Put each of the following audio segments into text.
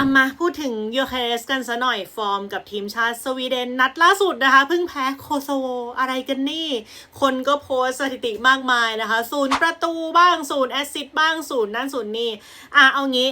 อามาพูดถึงยูเคเรสกันซะหน่อยฟอร์มกับทีมชาติสวีเดนนัดล่าสุดนะคะ เพิ่งแพ้โคโซโวอะไรกันนี่ คนก็โพสต์สถิติมากมายนะคะศูนย์ประตูบ้างศูนย์แอสซิสบ้างศูนย์นั่นศูนย์นี่อะเอางี้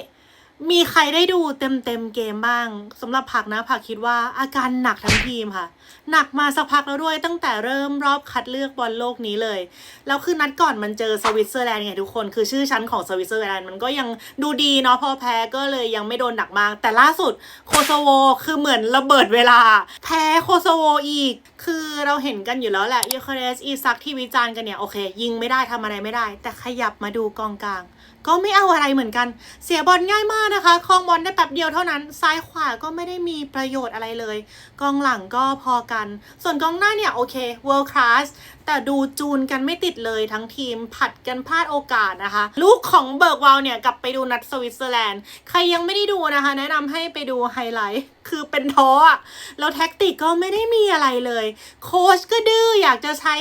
มีใครได้ดูเต็มเต็มเกมบ้างสำหรับผักนะผักคิดว่าอาการหนักทั้งทีมค่ะ หนักมาสักพักแล้วด้วยตั้งแต่เริ่มรอบคัดเลือกบอลโลกนี้เลยแล้วคือนัดก่อนมันเจอสวิตเซอร์แลนด์ไงทุกคน คือชื่อชั้นของสวิตเซอร์แลนด์มันก็ยังดูดีเนาะพอแพ้ก็เลยยังไม่โดนหนักมาก แต่ล่าสุดโคโซโวคือเหมือนระเบิดเวลา แพ้โคโซโวอีก คือเราเห็นกันอยู่แล้วแหละยูเคเรสอีซักที่วิจารณ์กันเนี่ยโอเค ยิงไม่ได้ทำอะไรไม่ได้ แต่ขยับมาดูกองกลาง ก็ไม่เอาอะไรเหมือนกัน เสียบอลง่ายมากนะคะคลองบอลได้แป๊บเดียวเท่านั้น ซ้ายขวาก็ไม่ได้มีประโยชน์อะไรเลย กองหลังก็พอกัน ส่วนกองหน้าเนี่ยโอเค world class แต่ดูจูนกันไม่ติดเลยทั้งทีมผัดกันพลาดโอกาสนะคะ ลูกของเบิร์กวาลเนี่ยกลับไปดูนัดสวิตเซอร์แลนด์ ใครยังไม่ได้ดูนะคะ แนะนำให้ไปดูไฮไลท์คือเป็นท้ออะแล้วแท็กติกก็ไม่ได้มีอะไรเลย โค้ชก็ดื้ออยากจะใช้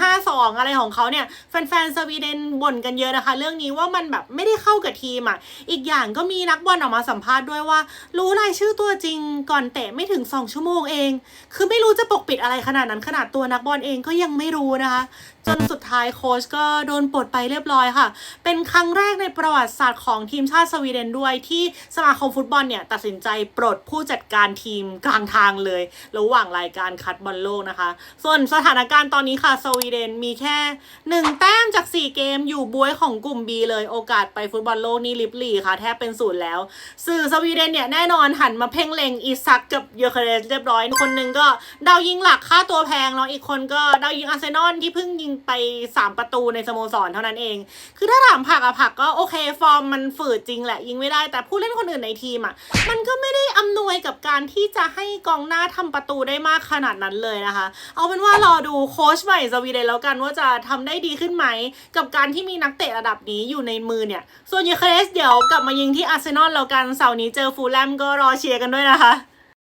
3-5-2 อะไรของเขาเนี่ย แฟนๆสวีเดนบ่นกันเยอะนะคะ เรื่องนี้ว่ามันแบบไม่ได้เข้ากับทีมอะ อีกอย่างก็มีนักบอลออกมาสัมภาษณ์ด้วยว่า รู้รายชื่อตัวจริงก่อนเตะไม่ถึง 2 ชั่วโมงเอง คือไม่รู้จะปกปิดอะไรขนาดนั้นขนาดตัวนักบอลเองก็ยังไม่รู้นะคะ จนสุดท้ายโค้ชก็โดนปลดไปเรียบร้อยค่ะ เป็นครั้งแรกในประวัติศาสตร์ของทีมชาติสวีเดนด้วยที่สมาคมฟุตบอลเนี่ยตัดสินใจปลดผู้จัดการทีมกลางทางเลย ระหว่างรายการคัดบอลโลกนะคะ ส่วนสถานการณ์ตอนนี้ค่ะสวีเดนมีแค่ 1 แต้มจาก 4 เกมอยู่บวยของกลุ่ม B เลยโอกาสไปฟุตบอลโลกนี่ลิบหลีค่ะ แทบเป็นศูนย์แล้ว สื่อสวีเดนเนี่ยแน่นอนหันมาเพ่งเล็งอีซักกับเยอเคเรสเรียบร้อย คนหนึ่งก็ดาวยิงหลักค่าตัวแพงเนาะอีกคนก็ดาวยิงอาร์เซนอลที่เพิ่งยิงไป 3 ประตูในสโมสรเท่านั้นเอง คือถ้าถามผักอะผักก็โอเคฟอร์มมันฝืดจริงแหละยิงไม่ได้แต่ผู้เล่นคนอื่นในทีมอะมันก็ไม่ได้อำนวยกับการที่จะให้กองหน้าทำประตูได้มากขนาดนั้นเลยนะคะ เอาเป็นว่ารอดูโค้ชใหม่สวีเดนแล้วกันว่าจะทำได้ดีขึ้นไหม กับการที่มีนักเตะระดับนี้อยู่ในมือเนี่ย ส่วนยูเครสเดี๋ยวกลับมายิงที่อาร์เซนอลแล้วกันเสาร์นี้เจอฟูลแลมก็รอเชียร์กันด้วยนะคะ